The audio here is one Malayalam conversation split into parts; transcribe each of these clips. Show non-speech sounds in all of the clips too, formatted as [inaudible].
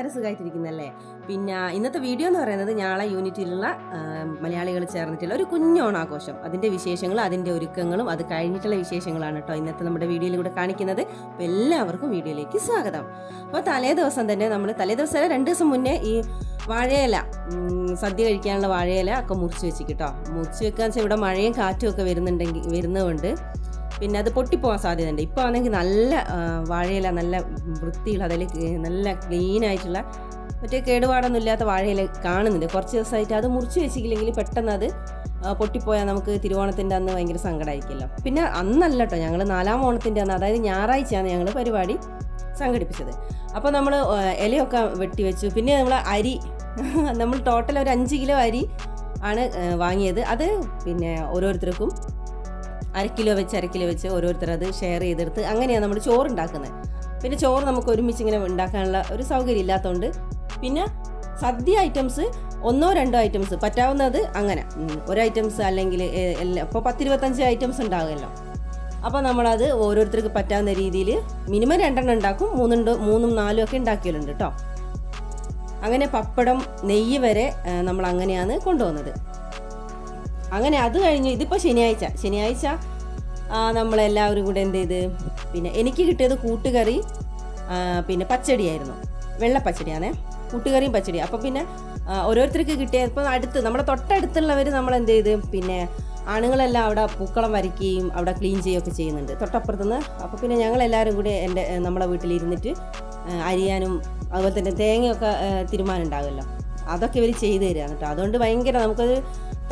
എല്ലാവരും സുഖമായിട്ടിരിക്കുന്നല്ലേ പിന്നെ ഇന്നത്തെ വീഡിയോ എന്ന് പറയുന്നത് ഞാളെ യൂണിറ്റിലുള്ള മലയാളികൾ ചേർന്നിട്ടുള്ള ഒരു കുഞ്ഞോണാഘോഷം അതിന്റെ വിശേഷങ്ങളും അതിന്റെ ഒരുക്കങ്ങളും അത് കഴിഞ്ഞിട്ടുള്ള വിശേഷങ്ങളാണ് കേട്ടോ ഇന്നത്തെ നമ്മുടെ വീഡിയോയിലൂടെ കാണിക്കുന്നത്. അപ്പോൾ എല്ലാവർക്കും വീഡിയോയിലേക്ക് സ്വാഗതം. അപ്പോൾ തലേ ദിവസം തന്നെ നമ്മൾ തലേ ദിവസം രണ്ട് ദിവസം മുന്നേ ഈ വാഴയില സദ്യ കഴിക്കാനുള്ള വാഴയില ഒക്കെ മുറിച്ച് വെച്ച് കേട്ടോ മുറിച്ച് വെക്കാന്ന് വെച്ചാൽ ഇവിടെ മഴയും കാറ്റും ഒക്കെ വരുന്നുണ്ടെങ്കിൽ വരുന്നതുകൊണ്ട് പിന്നെ അത് പൊട്ടിപ്പോകാൻ സാധ്യതയുണ്ട്. ഇപ്പോൾ ആണെങ്കിൽ നല്ല വാഴയില നല്ല വൃത്തിയുള്ള അതിൽ നല്ല ക്ലീൻ ആയിട്ടുള്ള മറ്റേ കേടുപാടൊന്നും ഇല്ലാത്ത വാഴയില കാണുന്നുണ്ട്. കുറച്ച് ദിവസമായിട്ട് അത് മുറിച്ച് വെച്ചിട്ടില്ലെങ്കിൽ പെട്ടെന്ന് അത് പൊട്ടിപ്പോയാൽ നമുക്ക് തിരുവോണത്തിന്റെ അന്ന് ഭയങ്കര സങ്കടമായിരിക്കുമല്ലോ പിന്നെ അന്നല്ല കേട്ടോ ഞങ്ങൾ നാലാം ഓണത്തിന്റെ അന്ന് അതായത് ഞായറാഴ്ചയാണ് ഞങ്ങൾ പരിപാടി സംഘടിപ്പിച്ചത്. അപ്പോൾ നമ്മൾ ഇലയൊക്കെ വെട്ടി വെച്ചു. പിന്നെ നമ്മൾ അരി നമ്മൾ ടോട്ടൽ ഒരു അഞ്ച് കിലോ അരി ആണ് വാങ്ങിയത്. അത് പിന്നെ ഓരോരുത്തർക്കും അര കിലോ വെച്ച് അര കിലോ വെച്ച് ഓരോരുത്തർ അത് ഷെയർ ചെയ്തെടുത്ത് അങ്ങനെയാണ് നമ്മൾ ചോറ് ഉണ്ടാക്കുന്നത് പിന്നെ ചോറ് നമുക്ക് ഒരുമിച്ച് ഇങ്ങനെ ഉണ്ടാക്കാനുള്ള ഒരു സൗകര്യം ഇല്ലാത്തതുകൊണ്ട് പിന്നെ സദ്യ ഐറ്റംസ് ഒന്നോ രണ്ടോ ഐറ്റംസ് പറ്റാവുന്നത് അങ്ങനെ. ഒരു ഐറ്റംസ് അല്ലെങ്കിൽ എല്ലാം ഇപ്പോൾ പത്തിരുപത്തഞ്ച് ഐറ്റംസ് ഉണ്ടാകുമല്ലോ അപ്പോൾ നമ്മളത് ഓരോരുത്തർക്ക് പറ്റാവുന്ന രീതിയിൽ മിനിമം രണ്ടെണ്ണം ഉണ്ടാക്കും മൂന്നുണ്ട് മൂന്നും നാലും ഒക്കെ ഉണ്ടാക്കിയാലുണ്ട് കേട്ടോ അങ്ങനെ പപ്പടം നെയ്യ് വരെ നമ്മൾ അങ്ങനെയാണ് കൊണ്ടുപോകുന്നത്. അങ്ങനെ അത് കഴിഞ്ഞ് ഇതിപ്പോൾ ശനിയാഴ്ച. ശനിയാഴ്ച നമ്മളെല്ലാവരും കൂടെ എന്ത് ചെയ്ത് പിന്നെ എനിക്ക് കിട്ടിയത് കൂട്ടുകറി പിന്നെ പച്ചടിയായിരുന്നു. വെള്ളപ്പച്ചടിയാണേ കൂട്ടുകറിയും പച്ചടിയും. അപ്പോൾ പിന്നെ ഓരോരുത്തർക്ക് കിട്ടിയ ഇപ്പം അടുത്ത് നമ്മുടെ തൊട്ടടുത്തുള്ളവർ നമ്മൾ എന്ത് ചെയ്ത് പിന്നെ ആണുങ്ങളെല്ലാം അവിടെ പൂക്കളം വരയ്ക്കുകയും അവിടെ ക്ലീൻ ചെയ്യുകയൊക്കെ ചെയ്യുന്നുണ്ട് തൊട്ടപ്പുറത്തുനിന്ന്. അപ്പോൾ പിന്നെ ഞങ്ങളെല്ലാവരും കൂടി എന്റെ നമ്മുടെ വീട്ടിലിരുന്നിട്ട് അരിയാനും അതുപോലെ തന്നെ തേങ്ങയൊക്കെ തീരുമാനം ഉണ്ടാകുമല്ലോ അതൊക്കെ ഇവർ ചെയ്തു തരികയാണ് കേട്ടോ. അതുകൊണ്ട് ഭയങ്കര നമുക്കത്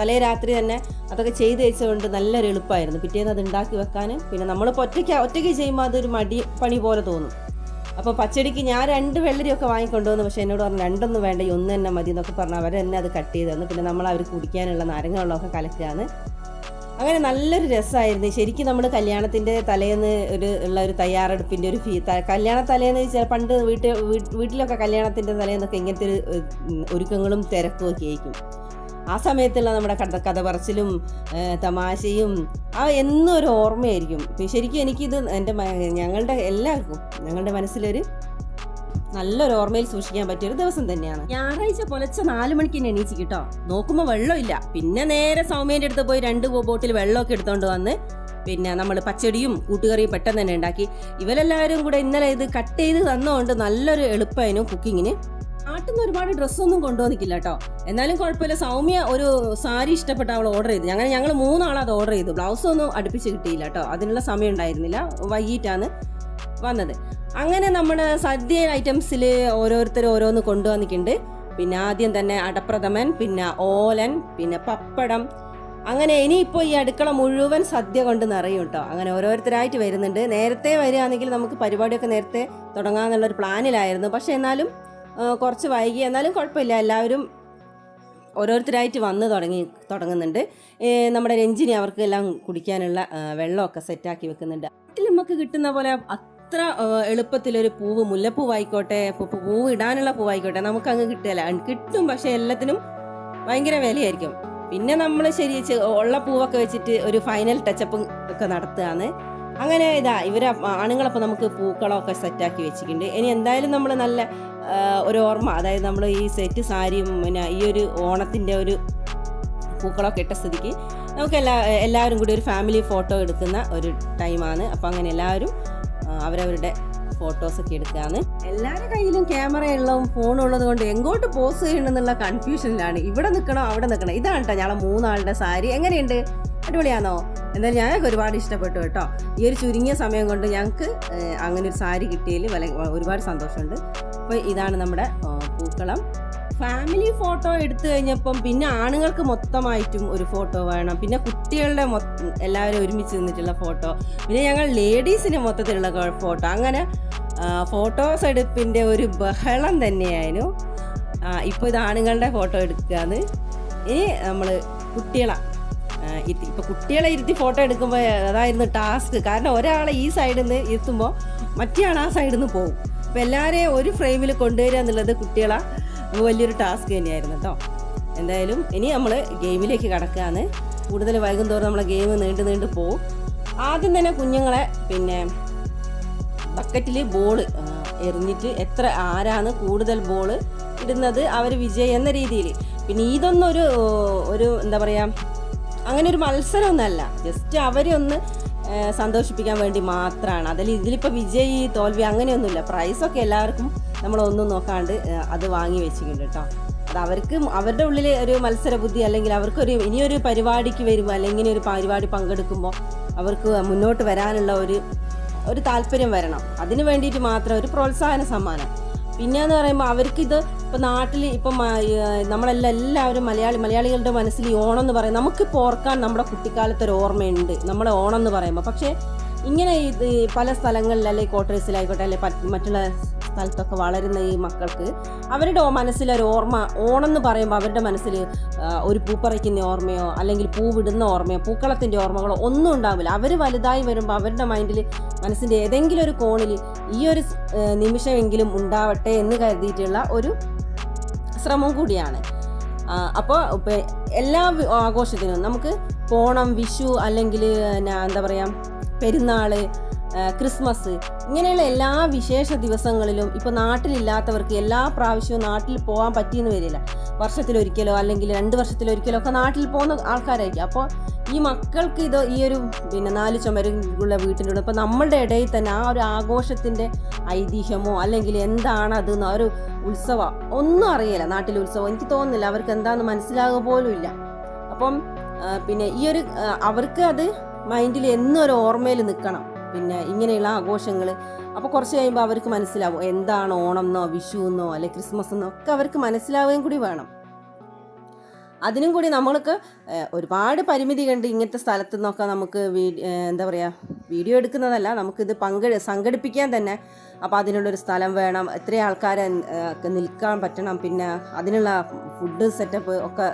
തലേ രാത്രി തന്നെ അതൊക്കെ ചെയ്ത് വെച്ചതുകൊണ്ട് നല്ലൊരു എളുപ്പമായിരുന്നു. പിറ്റേന്ന് അത് ഉണ്ടാക്കി വെക്കാൻ പിന്നെ നമ്മളിപ്പോൾ ഒറ്റയ്ക്ക് ഒറ്റയ്ക്ക് ചെയ്യുമ്പോൾ അതൊരു മടി പണി പോലെ തോന്നും. അപ്പോൾ പച്ചടിക്ക് ഞാൻ രണ്ട് വെള്ളരിയൊക്കെ വാങ്ങിക്കൊണ്ടുവന്നു. പക്ഷേ എന്നോട് പറഞ്ഞു രണ്ടൊന്നും വേണ്ട ഈ ഒന്ന് തന്നെ മതി എന്നൊക്കെ പറഞ്ഞ്. അവർ തന്നെ അത് കട്ട് ചെയ്ത് തന്നു. പിന്നെ നമ്മൾ അവർ കുടിക്കാനുള്ള നാരങ്ങ വെള്ളമൊക്കെ കലക്കുകയാണ്. അങ്ങനെ നല്ലൊരു രസമായിരുന്നു. ശരിക്കും നമ്മൾ കല്യാണത്തിന്റെ തലേന്ന് ഒരു ഉള്ള ഒരു തയ്യാറെടുപ്പിന്റെ ഒരു ഫീ കല്യാണ തലേന്ന് ചില പണ്ട് വീട്ടിൽ വീട്ടിലൊക്കെ കല്യാണത്തിന്റെ തലേന്നൊക്കെ ഇങ്ങനത്തെ ഒരു ഒരുക്കങ്ങളും തിരക്കും ഒക്കെ ആയിരിക്കും. ആ സമയത്തുള്ള നമ്മുടെ കഥ കഥ പറച്ചിലും തമാശയും ആ എന്നും ഒരു ഓർമ്മയായിരിക്കും ശരിക്കും എനിക്കിത് എന്റെ ഞങ്ങളുടെ എല്ലാവർക്കും ഞങ്ങളുടെ മനസ്സിലൊരു നല്ലൊരു ഓർമ്മയിൽ സൂക്ഷിക്കാൻ പറ്റിയ ഒരു ദിവസം തന്നെയാണ്. ഞായറാഴ്ച പുലച്ച നാല് മണിക്ക് തന്നെ എണീച്ച് കിട്ടോ. നോക്കുമ്പോൾ വെള്ളമില്ല. പിന്നെ നേരെ സൗമ്യന്റെ അടുത്ത് പോയി രണ്ട് ബോട്ടിൽ വെള്ളമൊക്കെ എടുത്തോണ്ട് വന്ന് പിന്നെ നമ്മൾ പച്ചടിയും കൂട്ടുകറിയും പെട്ടെന്ന് തന്നെ ഉണ്ടാക്കി. ഇവരെല്ലാവരും കൂടെ ഇന്നലെ ഇത് കട്ട് ചെയ്ത് തന്നതുകൊണ്ട് നല്ലൊരു എളുപ്പമായിരുന്നു കുക്കിങ്ങിന്. നാട്ടിൽ നിന്ന് ഒരുപാട് ഡ്രസ്സൊന്നും കൊണ്ടുവന്നിക്കില്ല കേട്ടോ എന്നാലും കുഴപ്പമില്ല. സൗമ്യ ഒരു സാരി ഇഷ്ടപ്പെട്ട അവൾ ഓർഡർ ചെയ്തു. അങ്ങനെ ഞങ്ങൾ മൂന്നാൾ അത് ഓർഡർ ചെയ്തു. ബ്ലൗസ് ഒന്നും അടുപ്പിച്ച് കിട്ടിയില്ല കേട്ടോ അതിനുള്ള സമയം ഉണ്ടായിരുന്നില്ല. വൈകിട്ടാണ് വന്നത്. അങ്ങനെ നമ്മൾ സദ്യ ഐറ്റംസിൽ ഓരോരുത്തർ ഓരോന്ന് കൊണ്ടുവന്നിട്ടുണ്ട്. പിന്നെ ആദ്യം തന്നെ അടപ്രഥമൻ പിന്നെ ഓലൻ പിന്നെ പപ്പടം. അങ്ങനെ ഇനിയിപ്പോൾ ഈ അടുക്കള മുഴുവൻ സദ്യ കൊണ്ട് നിറയും കേട്ടോ അങ്ങനെ ഓരോരുത്തരായിട്ട് വരുന്നുണ്ട്. നേരത്തെ വരികയാണെങ്കിൽ നമുക്ക് പരിപാടിയൊക്കെ നേരത്തെ തുടങ്ങാമെന്നുള്ളൊരു പ്ലാനിലായിരുന്നു പക്ഷേ എന്നാലും കുറച്ച് വൈകി. എന്നാലും കുഴപ്പമില്ല. എല്ലാവരും ഓരോരുത്തരായിട്ട് വന്ന് തുടങ്ങി തുടങ്ങുന്നുണ്ട്. നമ്മുടെ രഞ്ജിനി അവർക്ക് എല്ലാം കുടിക്കാനുള്ള വെള്ളമൊക്കെ സെറ്റാക്കി വെക്കുന്നുണ്ട്. വീട്ടിൽ നമുക്ക് കിട്ടുന്ന പോലെ അത്ര എളുപ്പത്തിലൊരു പൂവ് മുല്ലപ്പൂവായിക്കോട്ടെ പൂവ് ഇടാനുള്ള പൂവായിക്കോട്ടെ നമുക്ക് അങ്ങ് കിട്ടില്ല കിട്ടും പക്ഷെ എല്ലാത്തിനും ഭയങ്കര വിലയായിരിക്കും. പിന്നെ നമ്മൾ ശരി ഉള്ള പൂവൊക്കെ വെച്ചിട്ട് ഒരു ഫൈനൽ ടച്ചപ്പ് ഒക്കെ നടത്തുകയാണ്. അങ്ങനെ ഇതാ ഇവർ ആണുങ്ങളപ്പോൾ നമുക്ക് പൂക്കളമൊക്കെ സെറ്റാക്കി വെച്ചിട്ടുണ്ട്. ഇനി എന്തായാലും നമ്മൾ നല്ല ഒരു ഓർമ്മ. അതായത് നമ്മൾ ഈ സെറ്റ് സാരിയും പിന്നെ ഈ ഒരു ഓണത്തിന്റെ ഒരു പൂക്കളൊക്കെ ഇട്ട സ്ഥിതിക്ക് നമുക്ക് എല്ലാ എല്ലാവരും കൂടി ഒരു ഫാമിലി ഫോട്ടോ എടുക്കുന്ന ഒരു ടൈമാണ്. അപ്പോൾ അങ്ങനെ എല്ലാവരും അവരവരുടെ ഫോട്ടോസൊക്കെ എടുക്കാന്ന്. എല്ലാവരുടെ കയ്യിലും ക്യാമറ ഉള്ളതും ഫോൺ ഉള്ളത് കൊണ്ട് എങ്ങോട്ട് പോസ് ചെയ്യണമെന്നുള്ള കൺഫ്യൂഷനിലാണ്. ഇവിടെ നിൽക്കണോ അവിടെ നിൽക്കണോ? ഇതാണ് കേട്ടോ ഞങ്ങളെ മൂന്നാളുടെ സാരി. എങ്ങനെയുണ്ട്? അടിപൊളിയാണോ എന്തായാലും ഞങ്ങൾക്ക് ഒരുപാട് ഇഷ്ടപ്പെട്ടു കേട്ടോ ഈ ഒരു ചുരുങ്ങിയ സമയം കൊണ്ട് ഞങ്ങൾക്ക് അങ്ങനെ ഒരു സാരി കിട്ടിയതിൽ ഒരുപാട് സന്തോഷമുണ്ട്. അപ്പോൾ ഇതാണ് നമ്മുടെ പൂക്കളം. ഫാമിലി ഫോട്ടോ എടുത്തു കഴിഞ്ഞപ്പം പിന്നെ ആണുങ്ങൾക്ക് മൊത്തമായിട്ടും ഒരു ഫോട്ടോ വേണം. പിന്നെ കുട്ടികളുടെ എല്ലാവരും ഒരുമിച്ച് നിന്നിട്ടുള്ള ഫോട്ടോ പിന്നെ ഞങ്ങൾ ലേഡീസിന് മൊത്തത്തിലുള്ള ഫോട്ടോ അങ്ങനെ ഫോട്ടോസ് എടുപ്പിന്റെ ഒരു ബഹളം തന്നെയായിരുന്നു. ഇപ്പോൾ ഇത് ആണുങ്ങളുടെ ഫോട്ടോ എടുക്കുകയാണ് ഇനി നമ്മൾ കുട്ടികളെ ഇരുത്തി. ഇപ്പോൾ ഇപ്പൊ കുട്ടികളെ ഇരുത്തി ഫോട്ടോ എടുക്കുമ്പോൾ അതായിരുന്നു ടാസ്ക് കാരണം ഒരാളെ ഈ സൈഡിൽ നിന്ന് ഇരുത്തുമ്പോൾ മറ്റേ ആ സൈഡിൽ നിന്ന് പോകും അപ്പോൾ എല്ലാവരെയും ഒരു ഫ്രെയിമിൽ കൊണ്ടുവരിക എന്നുള്ളത് കുട്ടികളെ. വലിയൊരു ടാസ്ക് തന്നെയായിരുന്നു കേട്ടോ എന്തായാലും ഇനി നമ്മൾ ഗെയിമിലേക്ക് കടക്കുകയാണ് കൂടുതൽ വൈകുന്തോറും നമ്മളെ ഗെയിം നീണ്ടു നീണ്ടു പോവും. ആദ്യം തന്നെ കുഞ്ഞുങ്ങളെ പിന്നെ ബക്കറ്റിൽ ബോൾ എറിഞ്ഞിട്ട് എത്ര ആരാണ് കൂടുതൽ ബോൾ ഇടുന്നത് അവർ വിജയം എന്ന രീതിയിൽ പിന്നെ ഇതൊന്നൊരു ഒരു എന്താ പറയുക അങ്ങനെ ഒരു മത്സരമൊന്നുമല്ല ജസ്റ്റ് അവരെ ഒന്ന് സന്തോഷിപ്പിക്കാൻ വേണ്ടി മാത്രമാണ് അതിൽ ഇതിലിപ്പോൾ വിജയി തോൽവി അങ്ങനെയൊന്നുമില്ല. പ്രൈസൊക്കെ എല്ലാവർക്കും നമ്മളൊന്നും നോക്കാണ്ട് അത് വാങ്ങി വെച്ചിട്ടുണ്ട് കേട്ടോ അത് അവർക്ക് അവരുടെ ഉള്ളിൽ ഒരു മത്സര ബുദ്ധി അല്ലെങ്കിൽ അവർക്കൊരു ഇനിയൊരു പരിപാടിക്ക് വരുമ്പോൾ അല്ലെങ്കിൽ ഇനി ഒരു പരിപാടി പങ്കെടുക്കുമ്പോൾ അവർക്ക് മുന്നോട്ട് വരാനുള്ള ഒരു ഒരു താല്പര്യം വരണം. അതിന് വേണ്ടിയിട്ട് മാത്രം ഒരു പ്രോത്സാഹന സമ്മാനം. പിന്നെന്ന് പറയുമ്പോൾ അവർക്കിത് ഇപ്പം നാട്ടിൽ ഇപ്പം നമ്മളെല്ലാം എല്ലാവരും മലയാളി മലയാളികളുടെ മനസ്സിൽ ഈ ഓണം എന്ന് പറയും നമുക്കിപ്പോൾ ഓർക്കാൻ നമ്മുടെ കുട്ടിക്കാലത്ത് ഒരു ഓർമ്മയുണ്ട്. നമ്മുടെ ഓണം എന്ന് പറയുമ്പോൾ പക്ഷേ ഇങ്ങനെ ഈ പല സ്ഥലങ്ങളിൽ അല്ലെങ്കിൽ ക്വാർട്ടേഴ്സിലായിക്കോട്ടെ അല്ലെങ്കിൽ മറ്റുള്ള സ്ഥലത്തൊക്കെ വളരുന്ന ഈ മക്കൾക്ക് അവരുടെ മനസ്സിലൊരു ഓർമ്മ ഓണം എന്ന് പറയുമ്പോൾ അവരുടെ മനസ്സിൽ ഒരു പൂ പറിക്കുന്ന ഓർമ്മയോ അല്ലെങ്കിൽ പൂവിടുന്ന ഓർമ്മയോ പൂക്കളത്തിന്റെ ഓർമ്മകളോ ഒന്നും ഉണ്ടാവില്ല. അവർ വലുതായി വരുമ്പോൾ അവരുടെ മൈൻഡിൽ മനസ്സിന്റെ ഏതെങ്കിലും ഒരു കോണിൽ ഈ ഒരു നിമിഷമെങ്കിലും ഉണ്ടാവട്ടെ എന്ന് കരുതിയിട്ടുള്ള ഒരു ശ്രമം കൂടിയാണ്. അപ്പോൾ എല്ലാ ആഘോഷത്തിനും നമുക്ക് ഓണം വിഷു അല്ലെങ്കിൽ എന്താ പറയുക പെരുന്നാൾ ക്രിസ്മസ്. ഇങ്ങനെയുള്ള എല്ലാ വിശേഷ ദിവസങ്ങളിലും ഇപ്പോൾ നാട്ടിലില്ലാത്തവർക്ക് എല്ലാ പ്രാവശ്യവും നാട്ടിൽ പോകാൻ പറ്റിയെന്ന് വരില്ല. വർഷത്തിലൊരിക്കലോ അല്ലെങ്കിൽ രണ്ട് വർഷത്തിലൊരിക്കലോ ഒക്കെ നാട്ടിൽ പോകുന്ന ആൾക്കാരായിരിക്കും. അപ്പോൾ ഈ മക്കൾക്ക് ഇത് ഈ ഒരു പിന്നെ നാല് ചുമരുള്ള വീട്ടിലുള്ള ഇപ്പോൾ നമ്മളുടെ ഇടയിൽ തന്നെ ആ ഒരു ആഘോഷത്തിന്റെ ഐതിഹ്യമോ അല്ലെങ്കിൽ എന്താണ് അത് ആ ഒരു ഉത്സവം ഒന്നും അറിയില്ല നാട്ടിലെ ഉത്സവം. എനിക്ക് തോന്നുന്നില്ല അവർക്ക് എന്താണെന്ന് മനസ്സിലാകുക പോലും ഇല്ല. അപ്പം പിന്നെ ഈ ഒരു അവർക്ക് അത് മൈൻഡിൽ എന്നും ഒരു ഓർമ്മയിൽ നിൽക്കണം. പിന്നെ ഇങ്ങനെയുള്ള ആഘോഷങ്ങൾ അപ്പോൾ കുറച്ച് കഴിയുമ്പോൾ അവർക്ക് മനസ്സിലാവും എന്താണ് ഓണം എന്നോ വിഷു എന്നോ അല്ലെങ്കിൽ ക്രിസ്മസ് എന്നോ ഒക്കെ അവർക്ക് മനസ്സിലാവുകയും കൂടി വേണം. അതിനും കൂടി നമ്മൾക്ക് ഒരുപാട് പരിമിതി കണ്ട് ഇങ്ങനത്തെ സ്ഥലത്തു നിന്നൊക്കെ നമുക്ക് എന്താ പറയുക വീഡിയോ എടുക്കുന്നതല്ല നമുക്കിത് പങ്കെ സംഘടിപ്പിക്കാൻ തന്നെ അപ്പോൾ അതിനുള്ളൊരു സ്ഥലം വേണം. എത്ര ആൾക്കാരെ നിൽക്കാൻ പറ്റണം. പിന്നെ അതിനുള്ള ഫുഡ് സെറ്റപ്പ് ഒക്കെ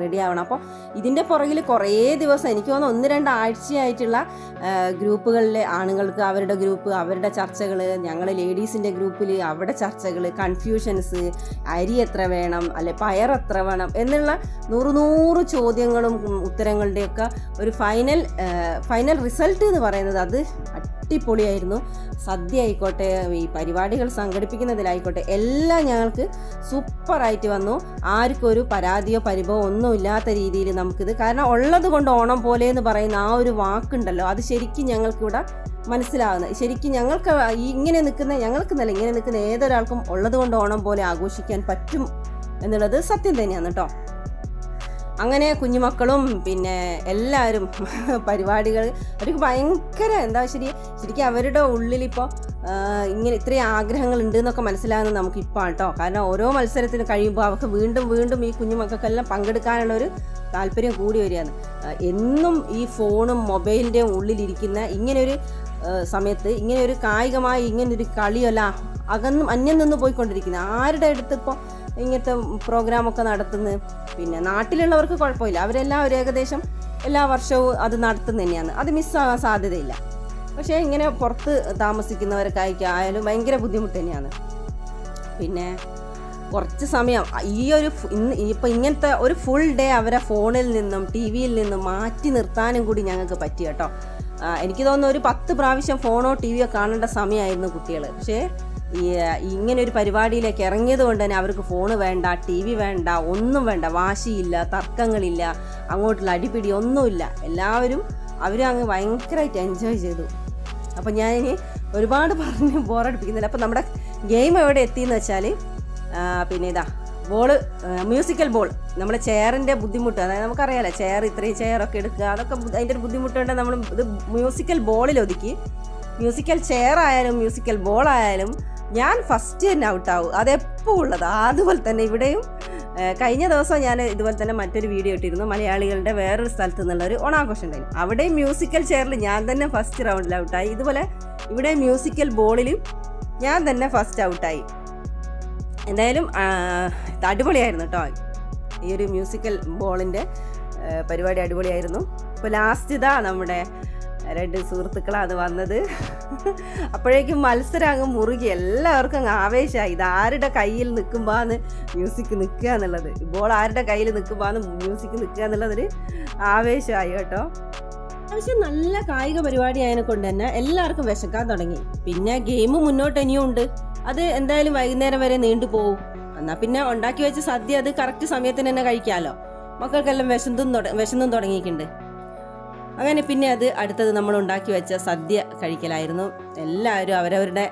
റെഡി ആവണം. അപ്പോൾ ഇതിന്റെ പുറകിൽ കുറേ ദിവസം എനിക്ക് തോന്നുന്നു ഒന്ന് രണ്ട് ആഴ്ചയായിട്ടുള്ള ഗ്രൂപ്പുകളിലെ ആണുങ്ങൾക്ക് അവരുടെ ഗ്രൂപ്പ് അവരുടെ ചർച്ചകൾ ഞങ്ങൾ ലേഡീസിന്റെ ഗ്രൂപ്പിൽ അവിടെ ചർച്ചകൾ കൺഫ്യൂഷൻസ് അരി എത്ര വേണം അല്ലെ പയർ എത്ര വേണം എന്നുള്ള നൂറ് നൂറ് ചോദ്യങ്ങളും ഉത്തരങ്ങളുടെയൊക്കെ ഒരു ഫൈനൽ ഫൈനൽ റിസൾട്ട് എന്ന് പറയുന്നത് അത് അടിപൊളിയായിരുന്നു. സദ്യ ആയിക്കോട്ടെ ഈ പരിപാടികൾ സംഘടിപ്പിക്കുന്നതിലായിക്കോട്ടെ എല്ലാം ഞങ്ങൾക്ക് സൂപ്പറായിട്ട് വന്നു. ആർക്കും ഒരു പരാതിയോ പരിഭവോ ഒന്നും ഇല്ലാത്ത രീതിയിൽ നമുക്കിത് കാരണം ഉള്ളത് കൊണ്ട് ഓണം പോലെ എന്ന് പറയുന്ന ആ ഒരു വാക്കുണ്ടല്ലോ അത് ശരിക്കും ഞങ്ങൾക്കിവിടെ മനസ്സിലാവുന്നത്. ശരിക്കും ഞങ്ങൾക്ക് ഇങ്ങനെ നിൽക്കുന്ന ഞങ്ങൾക്ക് നല്ല ഇങ്ങനെ നിൽക്കുന്ന ഏതൊരാൾക്കും ഉള്ളത് കൊണ്ട് ഓണം പോലെ ആഘോഷിക്കാൻ പറ്റും എന്നുള്ളത് സത്യം തന്നെയാണ് കേട്ടോ. അങ്ങനെ കുഞ്ഞുമക്കളും പിന്നെ എല്ലാവരും [laughs] പരിപാടികൾ അവർക്ക് ഭയങ്കര എന്താ ശരി ശരിക്കും അവരുടെ ഉള്ളിലിപ്പോൾ ഇങ്ങനെ ഇത്രയും ആഗ്രഹങ്ങൾ ഉണ്ട് എന്നൊക്കെ മനസ്സിലാകുന്നത് നമുക്ക് ഇപ്പോൾ കേട്ടോ കാരണം ഓരോ മത്സരത്തിന് കഴിയുമ്പോൾ അവർക്ക് വീണ്ടും വീണ്ടും ഈ കുഞ്ഞുമക്കൾക്കെല്ലാം പങ്കെടുക്കാനുള്ള ഒരു താല്പര്യം കൂടി വരികയാണ്. എന്നും ഈ ഫോണും മൊബൈലിന്റെയും ഉള്ളിലിരിക്കുന്ന ഇങ്ങനെയൊരു സമയത്ത് ഇങ്ങനെയൊരു കായികമായി ഇങ്ങനൊരു കളിയല്ല അകന്നും അന്യം നിന്ന് പോയിക്കൊണ്ടിരിക്കുന്നത് ആരുടെ അടുത്ത് ഇപ്പോൾ ഇങ്ങനത്തെ പ്രോഗ്രാമൊക്കെ നടത്തുന്നത് പിന്നെ നാട്ടിലുള്ളവർക്ക് കുഴപ്പമില്ല. അവരെല്ലാം ഏകദേശം എല്ലാ വർഷവും അത് നടത്തുന്നത് തന്നെയാണ്. അത് മിസ്സാകാൻ സാധ്യതയില്ല. പക്ഷേ ഇങ്ങനെ പുറത്ത് താമസിക്കുന്നവർക്കായിരിക്കും ആയാലും ഭയങ്കര ബുദ്ധിമുട്ട് തന്നെയാണ്. പിന്നെ കുറച്ച് സമയം ഈ ഒരു ഇന്ന് ഇപ്പം ഇങ്ങനത്തെ ഒരു ഫുൾ ഡേ അവരെ ഫോണിൽ നിന്നും ടി വിയിൽ നിന്നും മാറ്റി നിർത്താനും കൂടി ഞങ്ങൾക്ക് പറ്റി കേട്ടോ. എനിക്ക് തോന്നുന്നു ഒരു പത്ത് പ്രാവശ്യം ഫോണോ ടി വിയോ കാണേണ്ട സമയമായിരുന്നു കുട്ടികൾ പക്ഷേ ഇങ്ങനെ ഒരു പരിപാടിയിലേക്ക് ഇറങ്ങിയത് കൊണ്ട് തന്നെ അവർക്ക് ഫോണ് വേണ്ട ടി വി വേണ്ട ഒന്നും വേണ്ട. വാശിയില്ല തർക്കങ്ങളില്ല അങ്ങോട്ടുള്ള അടിപിടി ഒന്നുമില്ല. എല്ലാവരും അവരും അങ്ങ് ഭയങ്കരമായിട്ട് എൻജോയ് ചെയ്തു. അപ്പം ഞാനിനി ഒരുപാട് പറഞ്ഞ് ബോറടിപ്പിക്കുന്നില്ല. അപ്പം നമ്മുടെ ഗെയിം എവിടെ എത്തിയെന്ന് വെച്ചാൽ പിന്നെ ഇതാ ബോൾ മ്യൂസിക്കൽ ബോൾ നമ്മുടെ ചെയറിന്റെ ബുദ്ധിമുട്ട്. അതായത് നമുക്കറിയാലോ ചെയർ ഇത്രയും ചെയറൊക്കെ എടുക്കുക. അതൊക്കെ അതിന്റെ ഒരു ബുദ്ധിമുട്ടുണ്ട്. നമ്മൾ ഇത് മ്യൂസിക്കൽ ബോളിൽ ഒതുക്കി. മ്യൂസിക്കൽ ചെയർ ആയാലും മ്യൂസിക്കൽ ബോൾ ആയാലും ഞാൻ ഫസ്റ്റ് തന്നെ ഔട്ടാവും അതെപ്പോൾ ഉള്ളത്? അതുപോലെ തന്നെ ഇവിടെയും കഴിഞ്ഞ ദിവസം ഞാൻ ഇതുപോലെ തന്നെ മറ്റൊരു വീഡിയോ ഇട്ടിരുന്നു. മലയാളികളുടെ വേറൊരു സ്ഥലത്ത് നിന്നുള്ള ഒരു ഓണാഘോഷം ഉണ്ടായിരുന്നു അവിടെയും മ്യൂസിക്കൽ ചെയറിൽ ഞാൻ തന്നെ ഫസ്റ്റ് റൗണ്ടിൽ ഔട്ടായി ഇതുപോലെ ഇവിടെ മ്യൂസിക്കൽ ബോളിലും ഞാൻ തന്നെ ഫസ്റ്റ് ഔട്ടായി എന്തായാലും അടിപൊളിയായിരുന്നു കേട്ടോ ഈ ഒരു മ്യൂസിക്കൽ ബോളിന്റെ പരിപാടി അടിപൊളിയായിരുന്നു. ഇപ്പോൾ ലാസ്റ്റ് ഇതാ നമ്മുടെ രണ്ട് സുഹൃത്തുക്കളാണ് വന്നത്. അപ്പോഴേക്കും മത്സരം അങ്ങ് മുറുകി. എല്ലാവർക്കും അങ്ങ് ആവേശമായി. ഇത് ആരുടെ കയ്യിൽ നിൽക്കുമ്പോന്ന് മ്യൂസിക് നിൽക്കുക എന്നുള്ളത്. ഇപ്പോൾ ആരുടെ കയ്യിൽ നിൽക്കുമ്പോന്ന് മ്യൂസിക് നിൽക്കുക എന്നുള്ളതൊരു ആവേശമായി കേട്ടോ. അത്യാവശ്യം നല്ല കായിക പരിപാടി ആയതിനെ കൊണ്ട് തന്നെ എല്ലാവർക്കും വിശക്കാൻ തുടങ്ങി. പിന്നെ ഗെയിം മുന്നോട്ട് ഇനിയും ഉണ്ട്. അത് എന്തായാലും വൈകുന്നേരം വരെ നീണ്ടു പോകും എന്നാൽ പിന്നെ ഉണ്ടാക്കി വെച്ച സദ്യ അത് കറക്റ്റ് സമയത്തിന് തന്നെ കഴിക്കാമല്ലോ മക്കൾക്കെല്ലാം വിശന്തും വിശന്നും തുടങ്ങിയിട്ടുണ്ട്. അങ്ങനെ പിന്നെ അത് അടുത്തത് നമ്മൾ ഉണ്ടാക്കി വെച്ച സദ്യ കഴിക്കലായിരുന്നു. എല്ലാവരും അവരവരുടെ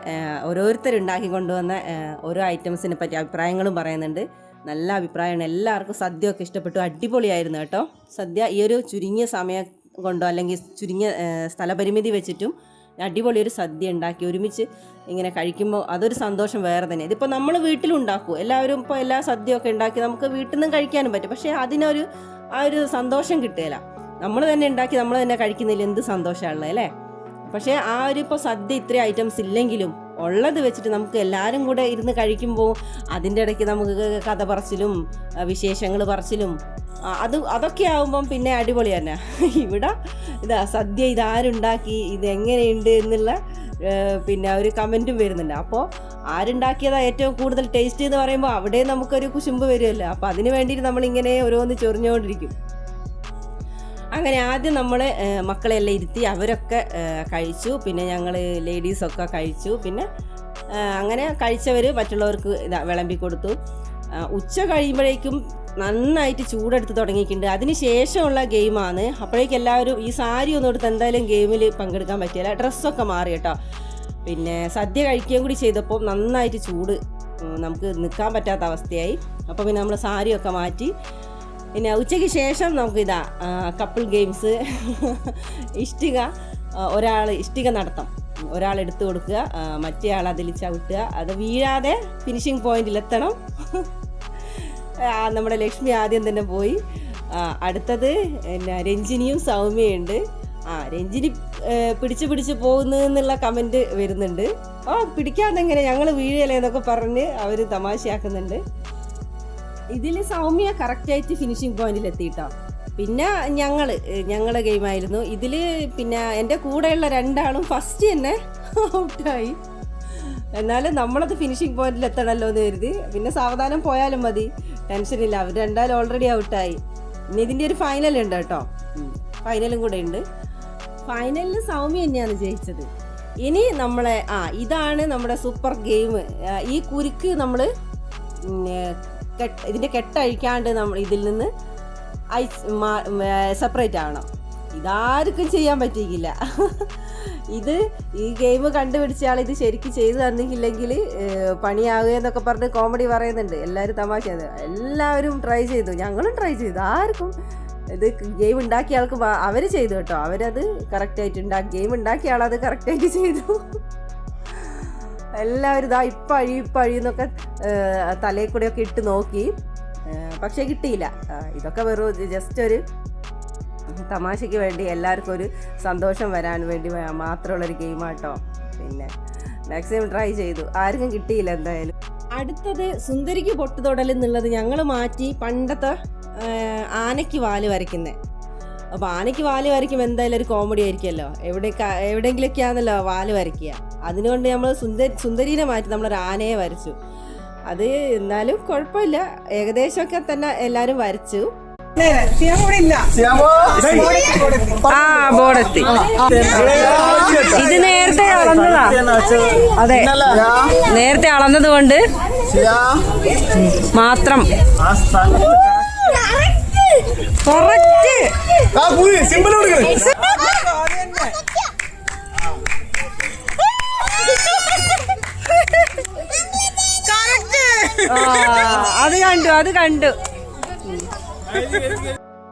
ഓരോരുത്തർ ഉണ്ടാക്കി കൊണ്ടുവന്ന ഓരോ ഐറ്റംസിനെ പറ്റി അഭിപ്രായങ്ങളും പറയുന്നുണ്ട്. നല്ല അഭിപ്രായമാണ്. എല്ലാവർക്കും സദ്യ ഒക്കെ ഇഷ്ടപ്പെട്ടു. അടിപൊളിയായിരുന്നു കേട്ടോ. സദ്യ ഈ ഒരു ചുരുങ്ങിയ സമയം കൊണ്ടോ അല്ലെങ്കിൽ ചുരുങ്ങിയ സ്ഥലപരിമിതി വെച്ചിട്ടും അടിപൊളി ഒരു സദ്യ ഉണ്ടാക്കി ഒരുമിച്ച് ഇങ്ങനെ കഴിക്കുമ്പോൾ അതൊരു സന്തോഷം വേറെ തന്നെ. ഇതിപ്പോൾ നമ്മൾ വീട്ടിലുണ്ടാക്കും. എല്ലാവരും ഇപ്പോൾ എല്ലാ സദ്യയൊക്കെ ഉണ്ടാക്കി നമുക്ക് വീട്ടിൽ നിന്നും കഴിക്കാനും പറ്റും. പക്ഷേ അതിനൊരു ആ ഒരു സന്തോഷം കിട്ടുകയില്ല. നമ്മൾ തന്നെ ഉണ്ടാക്കി നമ്മൾ തന്നെ കഴിക്കുന്നതിൽ എന്ത് സന്തോഷമാണുള്ളത് അല്ലേ? പക്ഷേ ആ ഒരു ഇപ്പോൾ സദ്യ ഇത്രയും ഐറ്റംസ് ഇല്ലെങ്കിലും ഉള്ളത് വെച്ചിട്ട് നമുക്ക് എല്ലാവരും കൂടെ ഇരുന്ന് കഴിക്കുമ്പോൾ അതിന്റെ ഇടയ്ക്ക് നമുക്ക് കഥ പറച്ചിലും വിശേഷങ്ങൾ പറച്ചിലും അത് അതൊക്കെ ആവുമ്പം പിന്നെ അടിപൊളി തന്നെ. ഇവിടെ ഇതാ സദ്യ ഇതാരുണ്ടാക്കി ഇത് എങ്ങനെയുണ്ട് എന്നുള്ള പിന്നെ ഒരു കമന്റും വരുന്നുണ്ട്. അപ്പോൾ ആരുണ്ടാക്കിയതാ ഏറ്റവും കൂടുതൽ ടേസ്റ്റ് എന്ന് പറയുമ്പോൾ അവിടെ നമുക്കൊരു കുശുമ്പ് വരുമല്ലോ. അപ്പോൾ അതിന് വേണ്ടിയിട്ട് നമ്മളിങ്ങനെ ഓരോന്ന് ചൊറിഞ്ഞുകൊണ്ടിരിക്കും. അങ്ങനെ ആദ്യം നമ്മൾ മക്കളെല്ലാം ഇരുത്തി അവരൊക്കെ കഴിച്ചു. പിന്നെ ഞങ്ങൾ ലേഡീസൊക്കെ കഴിച്ചു. പിന്നെ അങ്ങനെ കഴിച്ചവർ മറ്റുള്ളവർക്ക് ഇതാ വിളമ്പി കൊടുത്തു. ഉച്ച കഴിയുമ്പോഴേക്കും നന്നായിട്ട് ചൂടെടുത്ത് തുടങ്ങിയിട്ടുണ്ട്. അതിന് ശേഷമുള്ള ഗെയിമാണ്. അപ്പോഴേക്കും എല്ലാവരും ഈ സാരി ഒന്നും എടുത്ത് എന്തായാലും ഗെയിമിൽ പങ്കെടുക്കാൻ പറ്റിയില്ല ഡ്രസ്സൊക്കെ മാറി കേട്ടോ. പിന്നെ സദ്യ കഴിക്കുകയും കൂടി ചെയ്തപ്പോൾ നന്നായിട്ട് ചൂട് നമുക്ക് നിൽക്കാൻ പറ്റാത്ത അവസ്ഥയായി. അപ്പോൾ പിന്നെ നമ്മൾ സാരിയൊക്കെ മാറ്റി പിന്നെ ഉച്ചയ്ക്ക് ശേഷം നമുക്കിതാ കപ്പിൾ ഗെയിംസ് [laughs] ഇഷ്ടിക ഒരാൾ ഇഷ്ടിക നടത്തം. ഒരാൾ എടുത്തു കൊടുക്കുക മറ്റേ ആൾ അതിൽ ചവിട്ടുക. അത് വീഴാതെ ഫിനിഷിംഗ് പോയിന്റിൽ എത്തണം. നമ്മുടെ ലക്ഷ്മി ആദ്യം തന്നെ പോയി. അടുത്തത് എന്നാ രഞ്ജിനിയും സൗമ്യയുണ്ട്. ആ രഞ്ജിനി പിടിച്ച് പിടിച്ച് പോകുന്നു എന്നുള്ള കമന്റ് വരുന്നുണ്ട്. ഓ പിടിക്കാതെങ്ങനെ ഞങ്ങൾ വീഴലേ എന്നൊക്കെ പറഞ്ഞ് അവർ തമാശയാക്കുന്നുണ്ട്. ഇതിൽ സൗമ്യ കറക്റ്റായിട്ട് ഫിനിഷിംഗ് പോയിന്റിൽ എത്തിയിട്ടോ. പിന്നെ ഞങ്ങൾ ഞങ്ങളെ ഗെയിമായിരുന്നു ഇതിൽ പിന്നെ എന്റെ കൂടെയുള്ള രണ്ടാളും ഫസ്റ്റ് തന്നെ ഔട്ടായി എന്നാലും നമ്മളത് ഫിനിഷിംഗ് പോയിന്റിൽ എത്തണമല്ലോ എന്ന് കരുതി. പിന്നെ സാവധാനം പോയാലും മതി. ടെൻഷനില്ല അവർ രണ്ടാലും ഓൾറെഡി ഔട്ടായി ഇനി ഇതിന്റെ ഒരു ഫൈനൽ ഉണ്ട് കേട്ടോ. ഫൈനലും കൂടെ ഉണ്ട്. ഫൈനലിൽ സൗമ്യ തന്നെയാണ് ജയിച്ചത്. ഇനി നമ്മളെ ആ ഇതാണ് നമ്മുടെ സൂപ്പർ ഗെയിം ഈ കുരുക്ക് നമ്മൾ കെട്ട് ഇതിന്റെ കെട്ടഴിക്കാണ്ട് നമ്മൾ ഇതിൽ നിന്ന് സെപ്പറേറ്റ് ആവണം. ഇതാർക്കും ചെയ്യാൻ പറ്റിയില്ല. ഇത് ഈ ഗെയിം കണ്ടുപിടിച്ച ആൾ ഇത് ശരിക്കും ചെയ്തു തന്നിട്ടില്ലെങ്കിൽ പണിയാവുക എന്നൊക്കെ പറഞ്ഞ് കോമഡി പറയുന്നുണ്ട്. എല്ലാവരും തമാശ എല്ലാവരും ട്രൈ ചെയ്തു. ഞങ്ങളും ട്രൈ ചെയ്തു. ആർക്കും ഇത് ഗെയിം ഉണ്ടാക്കിയ ആൾക്ക് അവർ ചെയ്തു കേട്ടോ. അവരത് കറക്റ്റായിട്ട് ഉണ്ടാക്കി ഗെയിം ഉണ്ടാക്കിയ ആളത് കറക്റ്റായിട്ട് ചെയ്തു. എല്ലാവരും ഇതാ ഇപ്പം അഴി ഇപ്പം അഴി എന്നൊക്കെ തലയിൽ കൂടെയൊക്കെ ഇട്ട് നോക്കി. പക്ഷേ കിട്ടിയില്ല. ഇതൊക്കെ വെറും ജസ്റ്റ് ഒരു തമാശയ്ക്ക് വേണ്ടി എല്ലാവർക്കും ഒരു സന്തോഷം വരാൻ വേണ്ടി മാത്രമുള്ളൊരു ഗെയിമാട്ടോ. പിന്നെ മാക്സിമം ട്രൈ ചെയ്തു. ആർക്കും കിട്ടിയില്ല എന്തായാലും. അടുത്തത് സുന്ദരിക്ക് പൊട്ടുതൊടൽ എന്നുള്ളത് ഞങ്ങൾ മാറ്റി പണ്ടത്തെ ആനയ്ക്ക് വാൽ വരയ്ക്കുന്നത് അപ്പോൾ ആനയ്ക്ക് വാൽ വരയ്ക്കുമ്പോൾ എന്തായാലും ഒരു കോമഡി ആയിരിക്കുമല്ലോ. എവിടെ എവിടെയെങ്കിലൊക്കെയാണല്ലോ വാൽ വരയ്ക്കുക. അതിനുകൊണ്ട് നമ്മൾ സുന്ദരി സുന്ദരീനെ മാറ്റി നമ്മളൊരു ആനയെ വരച്ചു അത് എന്നാലും കുഴപ്പമില്ല ഏകദേശമൊക്കെ തന്നെ എല്ലാരും വരച്ചു ആ ബോർഡെത്തി ഇത് നേരത്തെ അളന്നതാ അതെ നേരത്തെ അളന്നത് കൊണ്ട് മാത്രം കറക്റ്റ് സിമ്പിൾ കൊടുക്കണേ അത് കണ്ടു അത് കണ്ടു.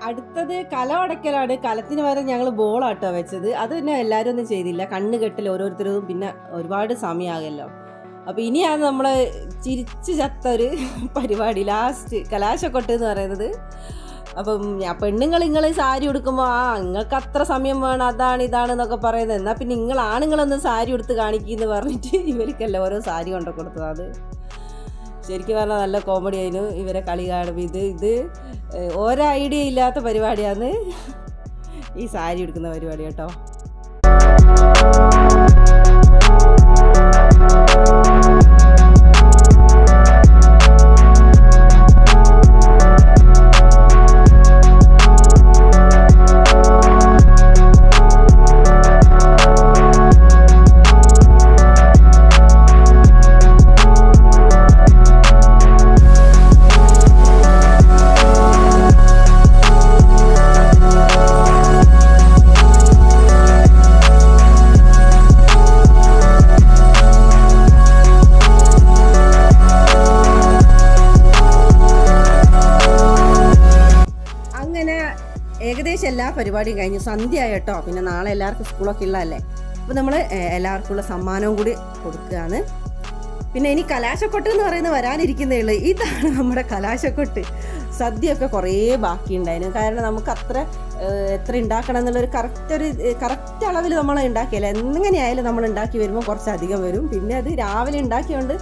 അടുത്തത് കലമടക്കലാണ് കലത്തിന് പകരം ഞങ്ങൾ ബോളാട്ടോ വെച്ചത്. അത് പിന്നെ എല്ലാവരും ഒന്നും ചെയ്തില്ല. കണ്ണ് കെട്ടൽ ഓരോരുത്തരും പിന്നെ ഒരുപാട് സമയമാകല്ലോ അപ്പോൾ ഇനിയാണ് നമ്മൾ ചിരിച്ചു ചത്ത ഒരു പരിപാടി. ലാസ്റ്റ് കലാശക്കൊട്ട് എന്ന് പറയുന്നത്. അപ്പം പെണ്ണുങ്ങൾ നിങ്ങൾ സാരി ഉടുക്കുമ്പോൾ ആ നിങ്ങൾക്ക് അത്ര സമയം വേണം. അതാണ് ഇതാണ് എന്നൊക്കെ പറയുന്നത്. എന്നാൽ പിന്നെ നിങ്ങൾ ആണുങ്ങളൊന്ന് സാരി ഉടുത്ത് കാണിക്കുന്നു പറഞ്ഞിട്ട് ഇവർക്കല്ല ഓരോ സാരി കൊണ്ടു കൊടുത്തത് ശരിക്കും പറഞ്ഞാൽ നല്ല കോമഡി ആയിരുന്നു. ഇവരെ കളി കാണും ഇത് ഇത് ഓരോ ഐഡിയ ഇല്ലാത്ത പരിപാടിയാണ് ഈ സാരി എടുക്കുന്ന പരിപാടി കേട്ടോ. പരിപാടിയും കഴിഞ്ഞ് സന്ധ്യ ആയിട്ടോ പിന്നെ നാളെ എല്ലാവർക്കും സ്കൂളൊക്കെ ഉള്ളതല്ലേ. അപ്പോൾ നമ്മൾ എല്ലാവർക്കും ഉള്ള സമ്മാനവും കൂടി കൊടുക്കുകയാണ്. പിന്നെ ഇനി കലാശക്കൊട്ട് എന്ന് പറയുന്നത് വരാനിരിക്കുന്നേ ഉള്ളൂ. ഇതാണ് നമ്മുടെ കലാശക്കൊട്ട്. സദ്യയൊക്കെ കുറേ ബാക്കിയുണ്ടായിരുന്നു. കാരണം നമുക്ക് അത്ര എത്ര ഉണ്ടാക്കണം എന്നുള്ളൊരു കറക്റ്റ് ഒരു കറക്റ്റ് അളവിൽ നമ്മൾ ഉണ്ടാക്കിയല്ല. എങ്ങനെയായാലും നമ്മൾ ഉണ്ടാക്കി വരുമ്പോൾ കുറച്ചധികം വരും. പിന്നെ അത് രാവിലെ ഉണ്ടാക്കിയോണ്ട്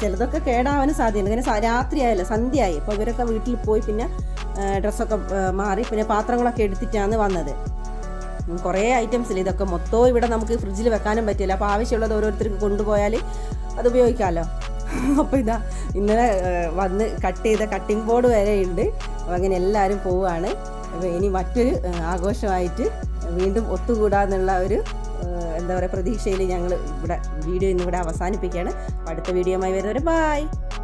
ചിലതൊക്കെ കേടാവാനും സാധ്യതയുണ്ട്. കാരണം സ- സന്ധ്യ സന്ധ്യയായി. അപ്പോൾ ഇവരൊക്കെ വീട്ടിൽ പോയി പിന്നെ ഡ്രസ്സൊക്കെ മാറി പിന്നെ പാത്രങ്ങളൊക്കെ എടുത്തിട്ടാണ് വന്നത്. കുറേ ഐറ്റംസിൽ ഇതൊക്കെ മൊത്തവും ഇവിടെ നമുക്ക് ഫ്രിഡ്ജിൽ വെക്കാനും പറ്റില്ല. അപ്പോൾ ആവശ്യമുള്ളത് ഓരോരുത്തർക്ക് കൊണ്ടുപോയാൽ അത് ഉപയോഗിക്കാമല്ലോ അപ്പോൾ ഇതാ ഇന്നലെ വന്ന് കട്ട് ചെയ്ത കട്ടിംഗ് ബോർഡ് വരെ ഉണ്ട്. അപ്പോൾ അങ്ങനെ എല്ലാവരും പോവുകയാണ് അപ്പോൾ ഇനി മറ്റൊരു ആഘോഷമായിട്ട് വീണ്ടും ഒത്തുകൂടാന്നുള്ള ഒരു എന്താ പറയുക പ്രതീക്ഷയിൽ ഞങ്ങൾ ഇവിടെ വീഡിയോ ഇന്നിവിടെ അവസാനിപ്പിക്കുകയാണ്. അടുത്ത വീഡിയോയുമായി വരുന്നവരെ ബായ്